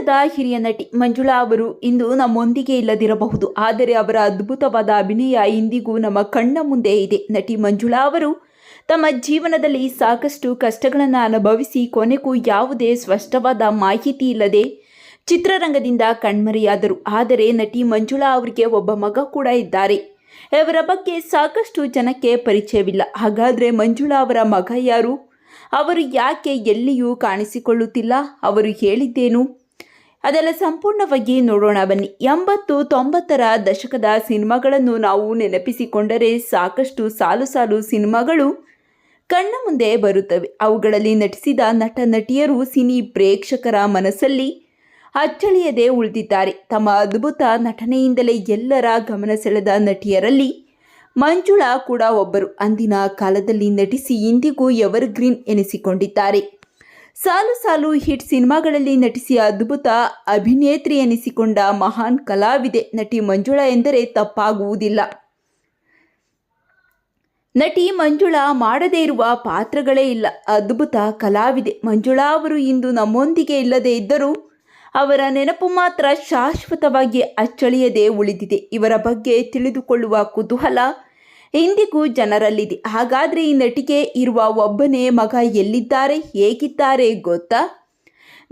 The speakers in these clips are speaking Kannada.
ಕನ್ನಡದ ಹಿರಿಯ ನಟಿ ಮಂಜುಳಾ ಅವರು ಇಂದು ನಮ್ಮೊಂದಿಗೆ ಇಲ್ಲದಿರಬಹುದು. ಆದರೆ ಅವರ ಅದ್ಭುತವಾದ ಅಭಿನಯ ಇಂದಿಗೂ ನಮ್ಮ ಕಣ್ಣ ಮುಂದೆ ಇದೆ. ನಟಿ ಮಂಜುಳಾ ಅವರು ತಮ್ಮ ಜೀವನದಲ್ಲಿ ಸಾಕಷ್ಟು ಕಷ್ಟಗಳನ್ನು ಅನುಭವಿಸಿ ಕೊನೆಗೂ ಯಾವುದೇ ಸ್ಪಷ್ಟವಾದ ಮಾಹಿತಿ ಇಲ್ಲದೆ ಚಿತ್ರರಂಗದಿಂದ ಕಣ್ಮರೆಯಾದರು. ಆದರೆ ನಟಿ ಮಂಜುಳಾ ಅವರಿಗೆ ಒಬ್ಬ ಮಗ ಕೂಡ ಇದ್ದಾರೆ. ಇವರ ಬಗ್ಗೆ ಸಾಕಷ್ಟು ಜನಕ್ಕೆ ಪರಿಚಯವಿಲ್ಲ. ಹಾಗಾದರೆ ಮಂಜುಳಾ ಅವರ ಮಗ ಯಾರು? ಅವರು ಯಾಕೆ ಎಲ್ಲಿಯೂ ಕಾಣಿಸಿಕೊಳ್ಳುತ್ತಿಲ್ಲ? ಅವರು ಹೇಳಿದ್ದೇನು? ಅದೆಲ್ಲ ಸಂಪೂರ್ಣವಾಗಿ ನೋಡೋಣ. ಬನ್ನಿ. ಎಂಬತ್ತು, ತೊಂಬತ್ತರ ದಶಕದ ಸಿನಿಮಾಗಳನ್ನು ನಾವು ನೆನಪಿಸಿಕೊಂಡರೆ ಸಾಕಷ್ಟು ಸಾಲು ಸಾಲು ಸಿನಿಮಾಗಳು ಕಣ್ಣ ಮುಂದೆ ಬರುತ್ತವೆ. ಅವುಗಳಲ್ಲಿ ನಟಿಸಿದ ನಟ, ನಟಿಯರು ಸಿನಿ ಪ್ರೇಕ್ಷಕರ ಮನಸ್ಸಲ್ಲಿ ಅಚ್ಚಳಿಯದೆ ಉಳಿದಿದ್ದಾರೆ. ತಮ್ಮ ಅದ್ಭುತ ನಟನೆಯಿಂದಲೇ ಎಲ್ಲರ ಗಮನ ಸೆಳೆದ ನಟಿಯರಲ್ಲಿ ಮಂಜುಳಾ ಕೂಡ ಒಬ್ಬರು. ಅಂದಿನ ಕಾಲದಲ್ಲಿ ನಟಿಸಿ ಇಂದಿಗೂ ಎವರ್ಗ್ರೀನ್ ಎನಿಸಿಕೊಂಡಿದ್ದಾರೆ. ಸಾಲು ಸಾಲು ಹಿಟ್ ಸಿನಿಮಾಗಳಲ್ಲಿ ನಟಿಸಿ ಅದ್ಭುತ ಅಭಿನೇತ್ರಿ ಎನಿಸಿಕೊಂಡ ಮಹಾನ್ ಕಲಾವಿದೆ ನಟಿ ಮಂಜುಳಾ ಎಂದರೆ ತಪ್ಪಾಗುವುದಿಲ್ಲ. ನಟಿ ಮಂಜುಳಾ ಮಾಡದೇ ಇರುವ ಪಾತ್ರಗಳೇ ಇಲ್ಲ. ಅದ್ಭುತ ಕಲಾವಿದೆ ಮಂಜುಳಾ ಅವರು ಇಂದು ನಮ್ಮೊಂದಿಗೆ ಇಲ್ಲದೇ ಇದ್ದರೂ ಅವರ ನೆನಪು ಮಾತ್ರ ಶಾಶ್ವತವಾಗಿ ಅಚ್ಚಳಿಯದೆ ಉಳಿದಿದೆ. ಇವರ ಬಗ್ಗೆ ತಿಳಿದುಕೊಳ್ಳುವ ಕುತೂಹಲ ಇಂದಿಗೂ ಜನರಲ್ಲಿದೆ. ಹಾಗಾದರೆ ಈ ನಟಿಕೆ ಇರುವ ಒಬ್ಬನೇ ಮಗ ಎಲ್ಲಿದ್ದಾರೆ, ಹೇಗಿದ್ದಾರೆ ಗೊತ್ತಾ?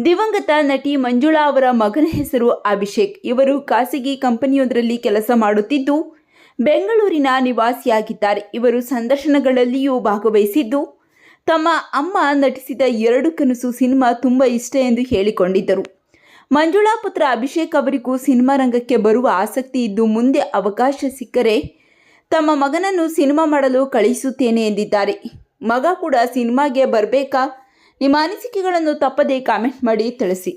ದಿವಂಗತ ನಟಿ ಮಂಜುಳಾ ಅವರ ಮಗನ ಹೆಸರು ಅಭಿಷೇಕ್. ಇವರು ಖಾಸಗಿ ಕಂಪನಿಯೊಂದರಲ್ಲಿ ಕೆಲಸ ಮಾಡುತ್ತಿದ್ದು, ಬೆಂಗಳೂರಿನ ನಿವಾಸಿಯಾಗಿದ್ದಾರೆ. ಇವರು ಸಂದರ್ಶನಗಳಲ್ಲಿಯೂ ಭಾಗವಹಿಸಿದ್ದು, ತಮ್ಮ ಅಮ್ಮ ನಟಿಸಿದ ಎರಡು ಕನಸು ಸಿನಿಮಾ ತುಂಬ ಇಷ್ಟ ಎಂದು ಹೇಳಿಕೊಂಡಿದ್ದರು. ಮಂಜುಳಾ ಪುತ್ರ ಅಭಿಷೇಕ್ ಅವರಿಗೂ ಸಿನಿಮಾ ರಂಗಕ್ಕೆ ಬರುವ ಆಸಕ್ತಿ ಇದ್ದು ಮುಂದೆ ಅವಕಾಶ ಸಿಕ್ಕರೆ ತಮ್ಮ ಮಗನನ್ನು ಸಿನಿಮಾ ಮಾಡಲು ಕಳಿಸುತ್ತೇನೆ ಎಂದಿದ್ದಾರೆ. ಮಗ ಕೂಡ ಸಿನಿಮಾಗೆ ಬರಬೇಕಾ? ನಿಮ್ಮ ಅನಿಸಿಕೆಗಳನ್ನು ತಪ್ಪದೇ ಕಾಮೆಂಟ್ ಮಾಡಿ ತಿಳಿಸಿ.